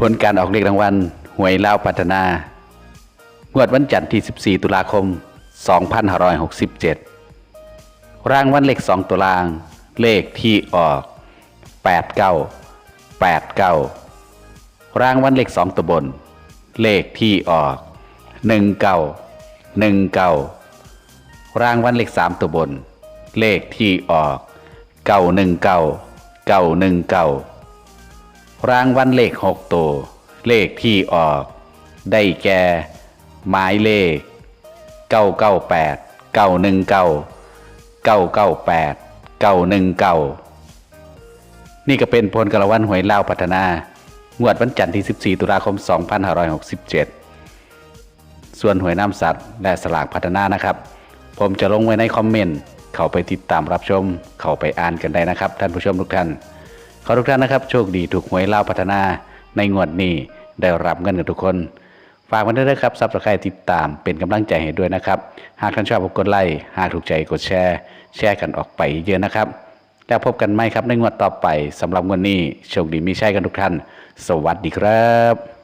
ผลการออกเลขรางวัลหวยเล่าวพัฒนางวดวันจันทร์ที่ 14 ตุลาคม 2567 รางวัลเลข 2 ตัวล่าง เลขที่ออก 89 89 รางวัลเลข 2 ตัวบน เลขที่ออก 19 19 รางวัลเลข 3 ตัวบน เลขที่ออก 919 919 รางวัลเลข6ตัว เลขที่ออก ได้แก่หมายเลข 998 919 998 919 นี่ก็เป็นผลกระวันหวยเล่าวพัฒนา งวดวันจันทร์ที่ 14 ตุลาคม 2567 ส่วนหวยน้ำสัตว์ และสลากพัฒนานะครับ ผมจะลงไว้ในคอมเมนต์ เข้าไปติดตามรับชม เข้าไปอ่านกันได้นะครับ ท่านผู้ชมทุกท่าน อทุกท่านนะครับ โชคดีถูกหวยเล่าพัฒนาในงวดนี้ได้รับเงินกันทุกคน ฝากมันด้วยนะครับซับสไครต์ติดตามเป็นกำลังใจให้ด้วยนะครับ หากท่านชอบกดไลค์หากถูกใจกดแชร์ แชร์กันออกไปเยอะนะครับ แล้วพบกันไหมครับในงวดต่อไปสำหรับงวดนี้โชคดีมีชัยกันทุกท่าน สวัสดีครับ